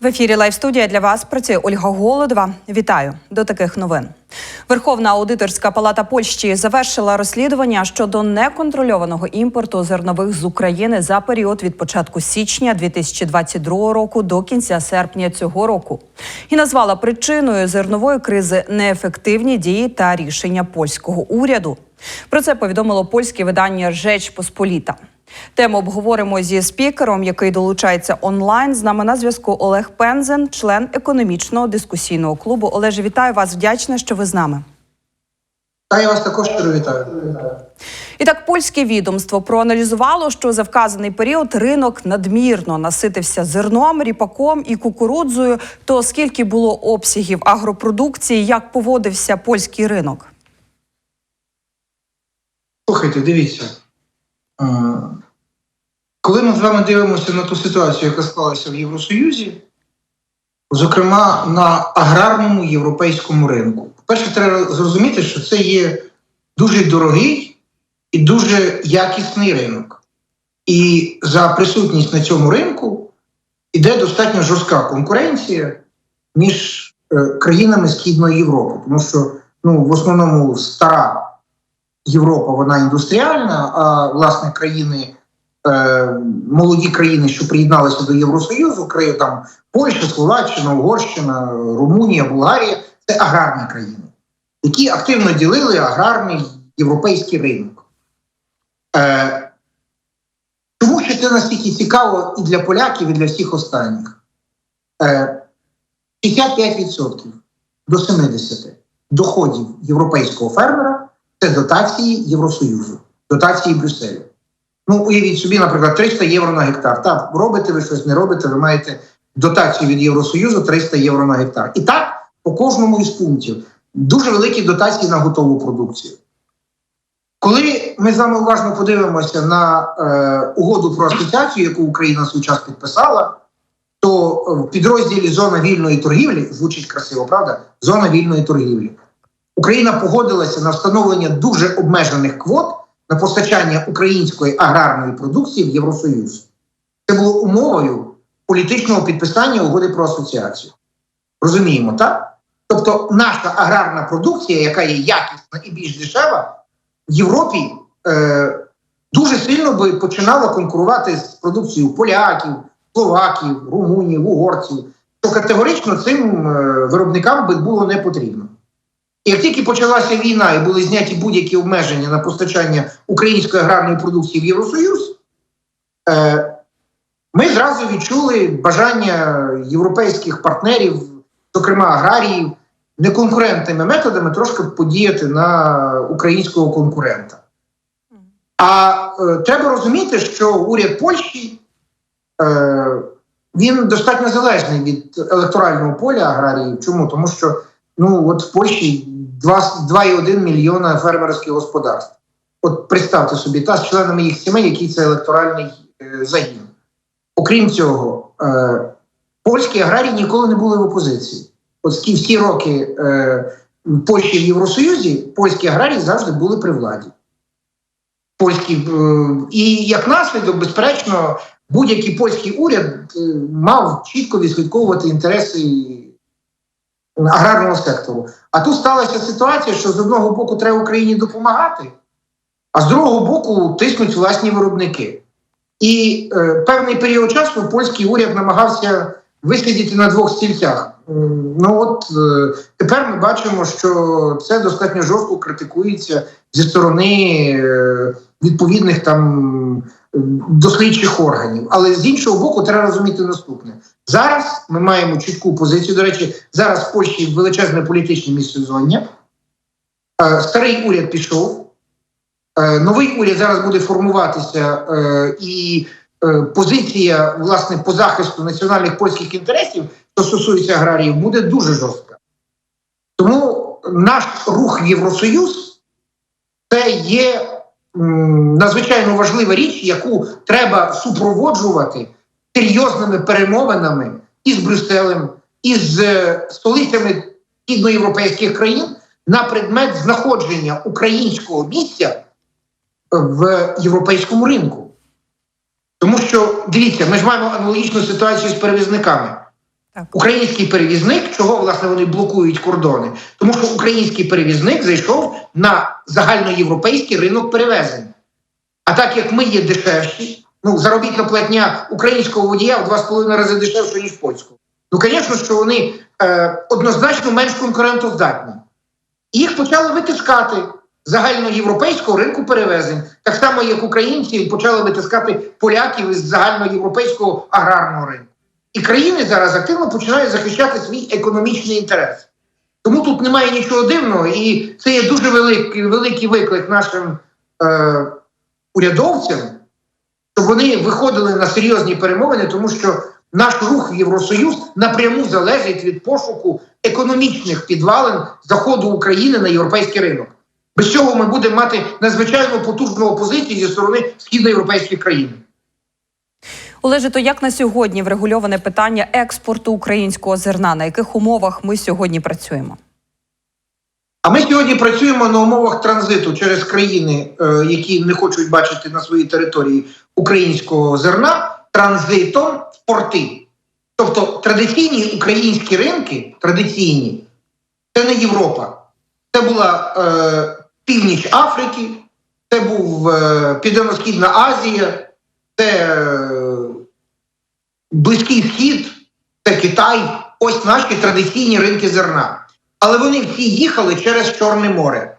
В ефірі Лайв студія для вас працює Ольга Голодова. Вітаю до таких новин. Верховна аудиторська палата Польщі завершила розслідування щодо неконтрольованого імпорту зернових з України за період від початку січня 2022 року до кінця серпня цього року і назвала причиною зернової кризи неефективні дії та рішення польського уряду. Про це повідомило польське видання Жеч Посполіта. Тему обговоримо зі спікером, який долучається онлайн. З нами на зв'язку Олег Пензен, член економічного дискусійного клубу. Олеже, вітаю вас. Вдячна, що ви з нами. Та я вас також вітаю. І так, польське відомство проаналізувало, що за вказаний період ринок надмірно наситився зерном, ріпаком і кукурудзою. То скільки було обсягів агропродукції, як поводився польський ринок? Слухайте, дивіться. Е, Коли ми з вами дивимося на ту ситуацію, яка склалася в Євросоюзі, зокрема на аграрному європейському ринку, по-перше, треба зрозуміти, що це є дуже дорогий і дуже якісний ринок. І за присутність на цьому ринку іде достатньо жорстка конкуренція між е, країнами Східної Європи, тому що ну, в основному стара Європа вона індустріальна, а власне країни, е, молоді країни, що приєдналися до Євросоюзу, країни там Польща, Словаччина, Угорщина, Румунія, Болгарія це аграрні країни, які активно ділили аграрний європейський ринок. Е, Чому ще це настільки цікаво і для поляків, і для всіх останніх? Е, 65% до 70% доходів європейського фермера це дотації Євросоюзу, дотації Брюсселю. Ну, уявіть собі, наприклад, 300 євро на гектар. Так, робите ви щось, не робите, ви маєте дотацію від Євросоюзу 300 євро на гектар. І так по кожному із пунктів. Дуже великі дотації на готову продукцію. Коли ми з вами уважно подивимося на е, угоду про асоціацію, яку Україна свій час підписала, то в підрозділі зона вільної торгівлі звучить красиво, правда? Зона вільної торгівлі. Україна погодилася на встановлення дуже обмежених квот на постачання української аграрної продукції в Євросоюз. Це було умовою політичного підписання угоди про асоціацію. Розуміємо, так? Тобто, наша аграрна продукція, яка є якісна і більш дешева, в Європі е, дуже сильно би починала конкурувати з продукцією поляків, словаків, румунів, угорців, що категорично цим е, виробникам би було не потрібно. Як тільки почалася війна і були зняті будь-які обмеження на постачання української аграрної продукції в Євросоюз, е, ми зразу відчули бажання європейських партнерів, зокрема аграріїв, неконкурентними методами трошки подіяти на українського конкурента. А е, треба розуміти, що уряд Польщі е, він достатньо залежний від електорального поля аграріїв. Чому? Тому що ну, от в Польщі 2,1 мільйона фермерських господарств. От представте собі, та з членами їх сімей, який це електоральний е, загін. Окрім цього, е, польські аграрії ніколи не були в опозиції. От всі, роки е, Польщі в Євросоюзі польські аграрії завжди були при владі. Польські, е, і як наслідок, безперечно, будь-який польський уряд мав чітко відслідковувати інтереси аграрного сектору. А тут сталася ситуація, що з одного боку треба Україні допомагати, а з другого боку тиснуть власні виробники. І е, певний період часу польський уряд намагався висидіти на двох стільцях. Ну от е, тепер ми бачимо, що це достатньо жорстко критикується зі сторони е, відповідних там дослідчих органів. Але з іншого боку, треба розуміти наступне: зараз ми маємо чітку позицію. До речі, зараз в Польщі величезне політичне міжсезоння. Е, Старий уряд пішов. Е, Новий уряд зараз буде формуватися, е, і позиція власне по захисту національних польських інтересів, що стосується аграріїв, буде дуже жорстка. Тому наш рух Євросоюз це є надзвичайно важлива річ, яку треба супроводжувати серйозними перемовинами із Брюсселем, із е, столицями східноєвропейських країн на предмет знаходження українського місця в європейському ринку. Тому що дивіться, ми ж маємо аналогічну ситуацію з перевізниками. Так. Український перевізник, чого власне вони блокують кордони? Тому що український перевізник зайшов на загальноєвропейський ринок перевезень. А так як ми є дешевші, ну заробітна платня українського водія в два з половиною рази дешевше, ніж польського. Ну, звісно, що вони е, однозначно менш конкурентоздатні. І їх почали витискати загальноєвропейського ринку перевезень, так само, як українці почали витискати поляків із загальноєвропейського аграрного ринку. І країни зараз активно починають захищати свій економічний інтерес. Тому тут немає нічого дивного, і це є дуже великий, великий виклик нашим е, урядовцям, щоб вони виходили на серйозні перемовини, тому що наш рух в Євросоюз напряму залежить від пошуку економічних підвалин заходу України на європейський ринок. Без цього ми будемо мати надзвичайно потужну опозицію зі сторони східноєвропейських країн. Олеже, то як на сьогодні врегульоване питання експорту українського зерна? На яких умовах ми сьогодні працюємо? А ми сьогодні працюємо на умовах транзиту через країни, е, які не хочуть бачити на своїй території українського зерна, транзитом в порти. Тобто традиційні українські ринки, традиційні, це не Європа. Це була е, північ Африки, це був е, Південно-Східна Азія, це е, Близький Схід, це Китай. Ось наші традиційні ринки зерна. Але вони всі їхали через Чорне море.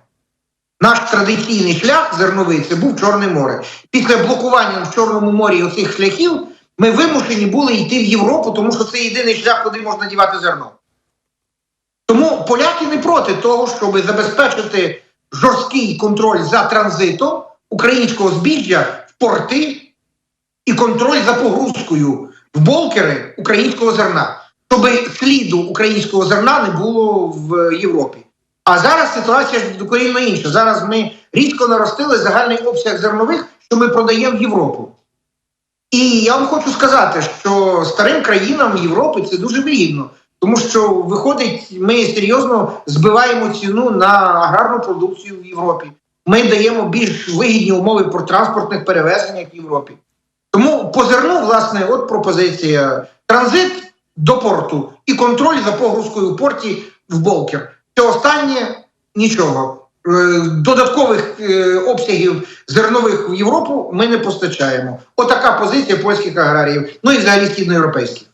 Наш традиційний шлях зерновий це був Чорне море. Після блокування в Чорному морі оцих шляхів ми вимушені були йти в Європу, тому що це єдиний шлях, куди можна дівати зерно. Тому поляки не проти того, щоб забезпечити жорсткий контроль за транзитом українського збіжжя в порти і контроль за погрузкою в болкери українського зерна, щоб сліду українського зерна не було в Європі. А зараз ситуація ж докорінно інша. Зараз ми різко наростили загальний обсяг зернових, що ми продаємо в Європу. І я вам хочу сказати, що старим країнам Європи це дуже вигідно, тому що виходить, ми серйозно збиваємо ціну на аграрну продукцію в Європі. Ми даємо більш вигідні умови про транспортних перевезеннях в Європі. Тому по зерну, власне, от пропозиція: транзит до порту і контроль за погрузкою у порті в Болкер. Це останнє нічого. Е, Додаткових е, обсягів зернових в Європу ми не постачаємо. Отака позиція польських аграріїв, ну і взагалі східноєвропейських.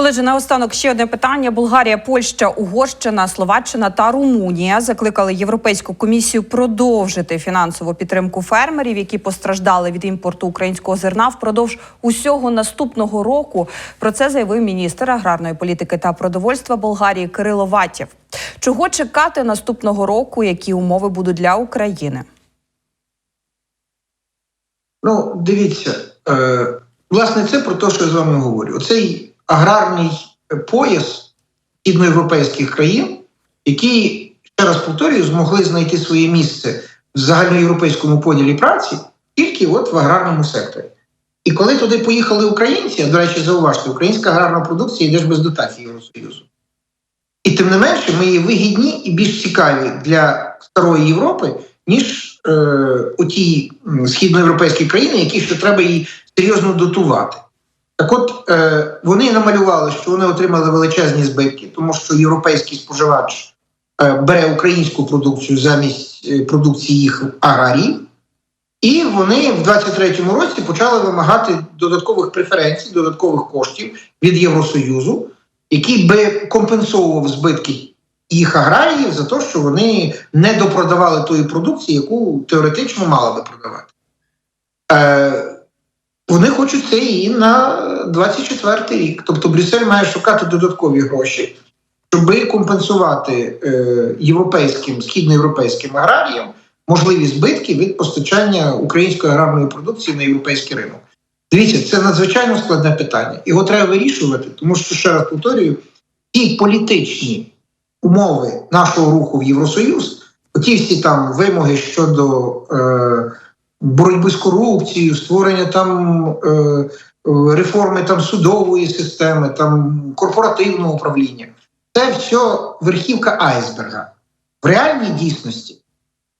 Олеже, наостанок ще одне питання: Болгарія, Польща, Угорщина, Словаччина та Румунія закликали Європейську комісію продовжити фінансову підтримку фермерів, які постраждали від імпорту українського зерна впродовж усього наступного року. Про це заявив міністр аграрної політики та продовольства Болгарії Кирило Ватєв. Чого чекати наступного року? Які умови будуть для України? Ну, дивіться, е, власне, це про те, що я з вами говорю. Оцей аграрний пояс східноєвропейських країн, які, ще раз повторюю, змогли знайти своє місце в загальноєвропейському поділі праці тільки от в аграрному секторі. І коли туди поїхали українці, до речі, зауважте, українська аграрна продукція йде ж без дотації Євросоюзу. І тим не менше, ми є вигідні і більш цікаві для старої Європи, ніж е, оті східноєвропейські країни, які ще треба її серйозно дотувати. Так от е, вони намалювали, що вони отримали величезні збитки, тому що європейський споживач е, бере українську продукцію замість е, продукції їх аграріїв, і вони в 23-му році почали вимагати додаткових преференцій, додаткових коштів від Євросоюзу, який би компенсовував збитки їх аграріїв за те, що вони не допродавали тої продукції, яку теоретично мали би продавати. Е, вони хочуть це і на 24 рік. Тобто Брюссель має шукати додаткові гроші, щоб компенсувати е, європейським, східноєвропейським аграріям можливі збитки від постачання української аграрної продукції на європейський ринок. Дивіться, це надзвичайно складне питання. Його треба вирішувати, тому що ще раз повторюю, ті політичні умови нашого руху в Євросоюз, оті всі там вимоги щодо. Е, боротьби з корупцією, створення там е, е, реформи там судової системи, там корпоративного управління. Це все верхівка айсберга. В реальній дійсності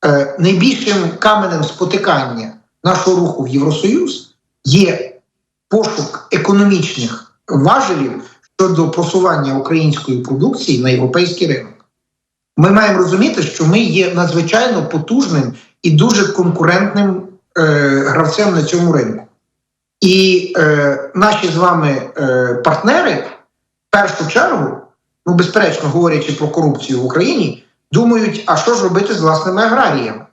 е, найбільшим каменем спотикання нашого руху в Євросоюз є пошук економічних важелів щодо просування української продукції на європейський ринок. Ми маємо розуміти, що ми є надзвичайно потужним і дуже конкурентним е, гравцем на цьому ринку. І е, наші з вами е, партнери в першу чергу, ну безперечно, говорячи про корупцію в Україні, думають, а що ж робити з власними аграріями.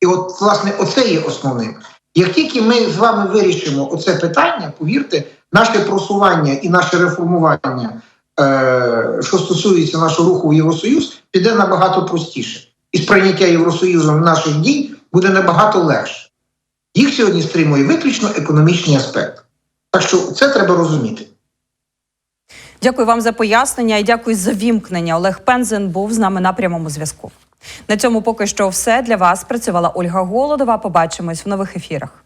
І от, власне, оце є основним. Як тільки ми з вами вирішимо оце питання, повірте, наше просування і наше реформування, е, що стосується нашого руху в Євросоюз, піде набагато простіше. І сприйняття Євросоюзом наших дій буде набагато легше. Їх сьогодні стримує виключно економічний аспект. Так що це треба розуміти. Дякую вам за пояснення і дякую за вімкнення. Олег Пензен був з нами на прямому зв'язку. На цьому поки що все для вас працювала Ольга Голодова. Побачимось в нових ефірах.